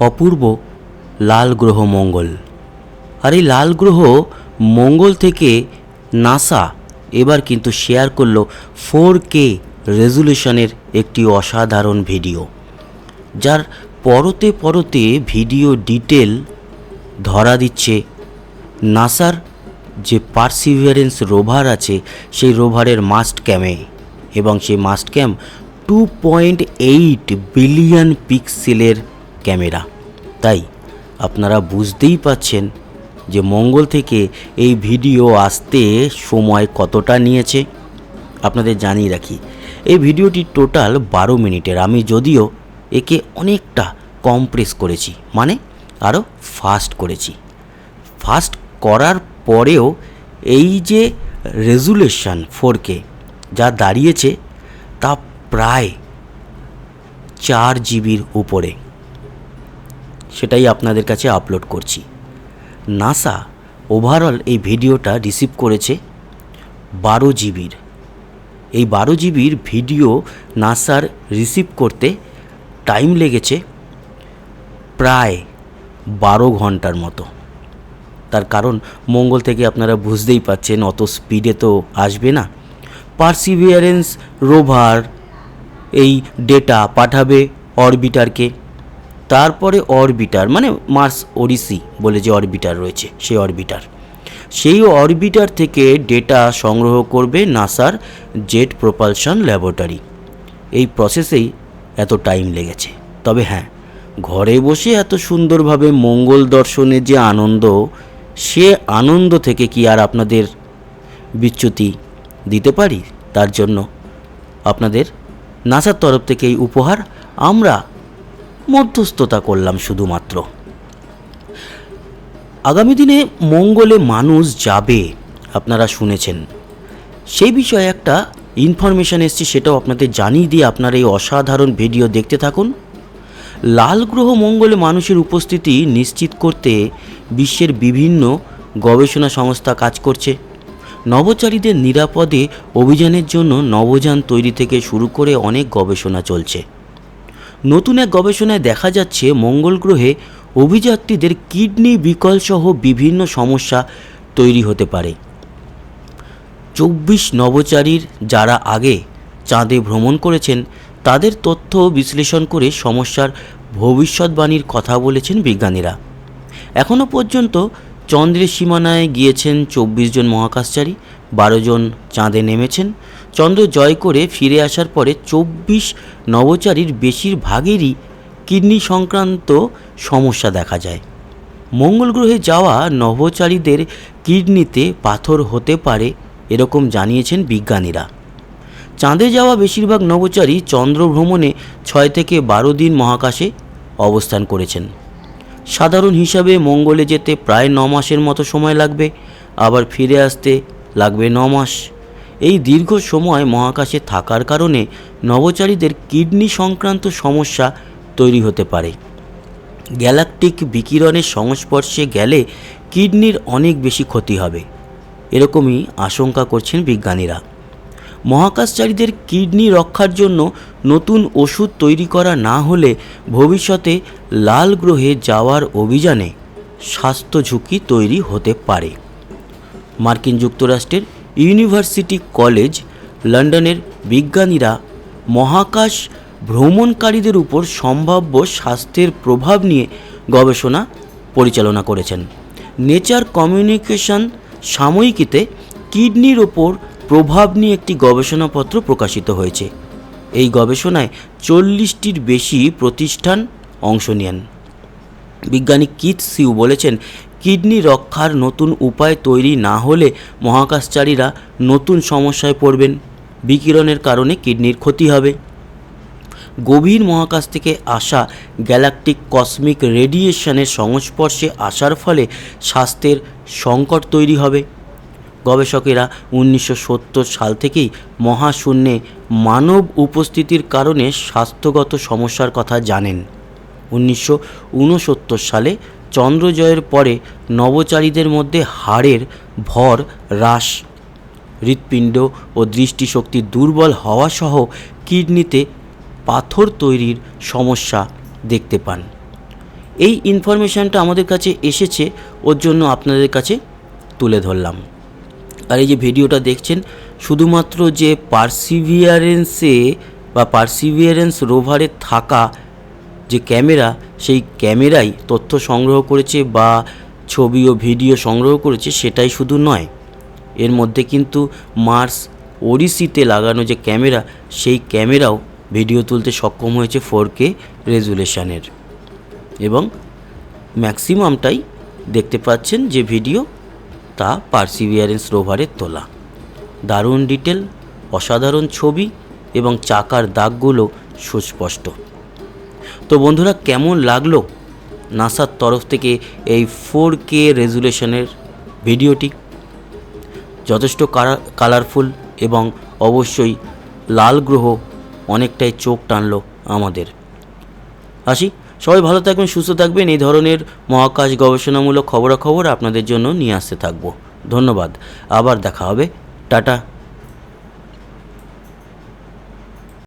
অপূর্ব লাল গ্রহ মঙ্গল। আর এই লাল গ্রহ মঙ্গল থেকে নাসা এবার কিন্তু শেয়ার করল ফোর কে রেজুলেশনের একটি অসাধারণ ভিডিও, যার পরতে পরতে ভিডিও ডিটেল ধরা দিচ্ছে নাসার যে পার্সিভিয়ারেন্স রোভার আছে, সেই রোভারের মাস্ট ক্যামে এবং সেই must cam two point eight billion পিক্সেলের ক্যামেরা। তাই আপনারা বুঝতেই পাচ্ছেন যে মঙ্গল থেকে এই ভিডিও আসতে সময় কতটা নিয়েছে। আপনাদের জানিয়ে রাখি, এই ভিডিওটি টোটাল বারো মিনিটের। আমি যদিও একে অনেকটা কমপ্রেস করেছি মানে আরও ফাস্ট করেছি। ফাস্ট করার পরেও এই যে রেজুলেশন ফোর কে যা দাঁড়িয়েছে তা প্রায় চার জিবির উপরে। সেটাই আপনাদের কাছে আপলোড করছি। নাসা ওভারঅল এই ভিডিওটা রিসিভ করেছে বারো জিবির। এই বারো জিবির ভিডিও নাসার রিসিভ করতে টাইম লেগেছে প্রায় বারো ঘণ্টার মতো। তার কারণ মঙ্গল থেকে আপনারা বুঝতেই পাচ্ছেন, অত স্পিডে তো আসবে না। পার্সিভিয়ারেন্স রোভার এই ডেটা পাঠাবে অরবিটারকে তারপরে অরবিটার মানে মার্স ওডিসি বলে যে অরবিটার রয়েছে, সেই অরবিটার সেই অরবিটার থেকে ডেটা সংগ্রহ করবে নাসার জেট প্রপালশন ল্যাবরেটরি এই প্রসেসেই এত টাইম লেগেছে। তবে হ্যাঁ ঘরে বসে এত সুন্দরভাবে মঙ্গল দর্শনের যে আনন্দ, সে আনন্দ থেকে কি আর আপনাদের বিচ্যুতি দিতে পারি? তার জন্য আপনাদের নাসার তরফ থেকে এই উপহার আমরা মধ্যস্থতা করলাম শুধুমাত্র। আগামী দিনে মঙ্গলে মানুষ যাবে, আপনারা শুনেছেন। সেই বিষয়ে একটা ইনফরমেশান এসছে, সেটাও আপনাদের জানিয়ে দিয়ে আপনারা এই অসাধারণ ভিডিও দেখতে থাকুন। লাল গ্রহ মঙ্গলে মানুষের উপস্থিতি নিশ্চিত করতে বিশ্বের বিভিন্ন গবেষণা সংস্থা কাজ করছে। নভোচারীদের নিরাপদে অভিযানের জন্য নভোযান তৈরি থেকে শুরু করে অনেক গবেষণা চলছে। নতুন এক গবেষণায় দেখা যাচ্ছে মঙ্গল গ্রহে অভিযাত্রীদের কিডনি বিকলসহ বিভিন্ন সমস্যা তৈরি হতে পারে। চব্বিশ নভোচারীর যারা আগে চাঁদে ভ্রমণ করেছেন, তাদের তথ্য বিশ্লেষণ করে সমস্যার ভবিষ্যৎবাণীর কথা বলেছেন বিজ্ঞানীরা। এখনও পর্যন্ত চন্দ্রের সীমানায় গিয়েছেন চব্বিশ জন মহাকাশচারী বারো জন চাঁদে নেমেছেন। চন্দ্র জয় করে ফিরে আসার পরে চব্বিশ নভোচারীর বেশিরভাগেরই কিডনি সংক্রান্ত সমস্যা দেখা যায়। মঙ্গল গ্রহে যাওয়া নভোচারীদের কিডনিতে পাথর হতে পারে এরকম জানিয়েছেন বিজ্ঞানীরা। চাঁদে যাওয়া বেশিরভাগ নভোচারী চন্দ্র ভ্রমণে ছয় থেকে বারো দিন মহাকাশে অবস্থান করেছেন। সাধারণ হিসাবে মঙ্গলে যেতে প্রায় ন মাসের মতো সময় লাগবে। আবার ফিরে আসতে লাগবে ন মাস। এই দীর্ঘ সময় মহাকাশে থাকার কারণে নভোচারীদের কিডনি সংক্রান্ত সমস্যা তৈরি হতে পারে। গ্যালাকটিক বিকিরণের সংস্পর্শে গেলে কিডনির অনেক বেশি ক্ষতি হবে। এরকমই আশঙ্কা করছেন বিজ্ঞানীরা। মহাকাশচারীদের কিডনি রক্ষার জন্য নতুন ওষুধ তৈরি করা না হলে ভবিষ্যতে লাল গ্রহে যাওয়ার অভিযানে স্বাস্থ্য ঝুঁকি তৈরি হতে পারে। মার্কিন যুক্তরাষ্ট্রের ইউনিভার্সিটি কলেজ লন্ডনের বিজ্ঞানীরা মহাকাশ ভ্রমণকারীদের উপর সম্ভাব্য স্বাস্থ্যের প্রভাব নিয়ে গবেষণা পরিচালনা করেছেন। নেচার কমিউনিকেশন সাময়িকীতে কিডনির ওপর প্রভাব নিয়ে একটি গবেষণাপত্র প্রকাশিত হয়েছে। এই গবেষণায় চল্লিশটির বেশি প্রতিষ্ঠান অংশ নেন বিজ্ঞানী কিথ সিউ বলেছেন কিডনি রক্ষার নতুন উপায় তৈরি না হলে মহাকাশচারীরা নতুন সমস্যায় পড়বেন। বিকিরণের কারণে কিডনির ক্ষতি হবে। গভীর মহাকাশ থেকে আসা গ্যালাকটিক কসমিক রেডিয়েশনের সংস্পর্শে আসার ফলে স্বাস্থ্যের সংকট তৈরি হবে। গবেষকেরা উনিশশো সত্তর সাল থেকেই মহাশূন্যে মানব উপস্থিতির কারণে স্বাস্থ্যগত সমস্যার কথা জানেন। উনিশশো উনসত্তর সালে চন্দ্রজয়ের পরে নভোচারীদের মধ্যে হাড়ের ভর হ্রাস, হৃৎপিণ্ড ও দৃষ্টিশক্তি দুর্বল হওয়া সহ কিডনিতে পাথর তৈরির সমস্যা দেখতে পান। এই ইনফরমেশানটা আমাদের কাছে এসেছে, ওর জন্য আপনাদের কাছে তুলে ধরলাম। আর এই যে ভিডিওটা দেখছেন, শুধুমাত্র যে পার্সিভিয়ারেন্সে বা পার্সিভিয়ারেন্স রোভারে থাকা যে ক্যামেরা সেই ক্যামেরাই তথ্য সংগ্রহ করেছে বা ছবি ও ভিডিও সংগ্রহ করেছে সেটাই শুধু নয়। এর মধ্যে কিন্তু মার্স ওডিসিতে লাগানো যে ক্যামেরা, সেই ক্যামেরাও ভিডিও তুলতে সক্ষম হয়েছে ফোর কে রেজুলেশানের। এবং ম্যাক্সিমামটাই দেখতে পাচ্ছেন যে ভিডিও তা পার্সিভিয়ারেন্স রোভারের তোলা। দারুণ ডিটেল, অসাধারণ ছবি এবং চাকার দাগগুলো সুস্পষ্ট। তো বন্ধুরা, কেমন লাগল নাসার তরফ থেকে এই ফোর কে রেজুলেশনের ভিডিওটি যথেষ্ট কালারফুল এবং অবশ্যই লাল গ্রহ অনেকটাই চোখ টানলো আমাদের। আসি সবাই ভালো থাকবেন, সুস্থ থাকবেন। এই ধরনের মহাকাশ গবেষণামূলক খবরাখবর আপনাদের জন্য নিয়ে আসতে থাকব। ধন্যবাদ। আবার দেখা হবে। টাটা।